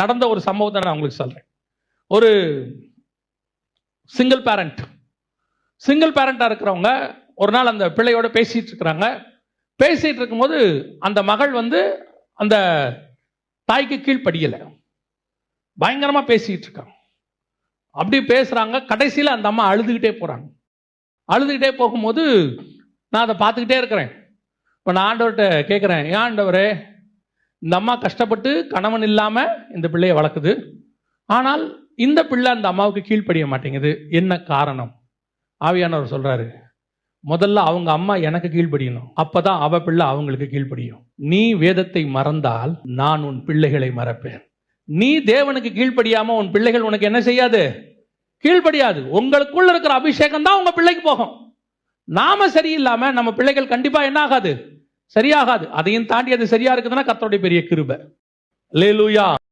நடந்த ஒரு சம்பவத்தை நான் உங்களுக்கு சொல்கிறேன் ஒரு சிங்கிள் பேரண்ட் சிங்கிள் பேரண்ட்டாக இருக்கிறவங்க ஒரு நாள் அந்த பிள்ளையோட பேசிகிட்டு இருக்கிறாங்க. பேசிகிட்டு இருக்கும்போது அந்த மகள் வந்து அந்த தாய்க்கு கீழ்ப்படியலை. பயங்கரமாக பேசிக்கிட்டு இருக்காங்க அப்படி பேசுகிறாங்க கடைசியில் அந்த அம்மா அழுதுகிட்டே போகிறாங்க அழுதுகிட்டே போகும்போது நான் அதை பார்த்துக்கிட்டே இருக்கிறேன். இப்போ நான் ஆண்டவர்கிட்ட கேட்குறேன் ஏன் ஆண்டவரே இந்த அம்மா கஷ்டப்பட்டு கணவன் இல்லாமல் இந்த பிள்ளையை வளர்க்குது. ஆனால் இந்த பிள்ளை அந்த அம்மாவுக்கு கீழ்ப்படிய மாட்டேங்குது. என்ன காரணம்? ஆவியானவர் சொல்கிறாரு முதல்ல அவங்க அம்மா எனக்கு கீழ்ப்படியணும். அப்பதான் அவ பிள்ளை அவங்களுக்கு கீழ்ப்படியும். நீ வேதத்தை மறந்தால் நான் உன் பிள்ளைகளை மறப்பேன். நீ தேவனுக்கு கீழ்ப்படியாம உன் பிள்ளைகள் உனக்கு என்ன செய்யாது? கீழ்ப்படியாது. உங்களுக்குள்ள இருக்கிற அபிஷேகம் தான் உங்க பிள்ளைக்கு போகும். நாம சரியில்லாம நம்ம பிள்ளைகள் கண்டிப்பா என்ன ஆகாது? சரியாகாது. அதையும் தாண்டி அது சரியா இருக்குதுன்னா கர்த்தருடைய பெரிய கிருபை. லேலூயா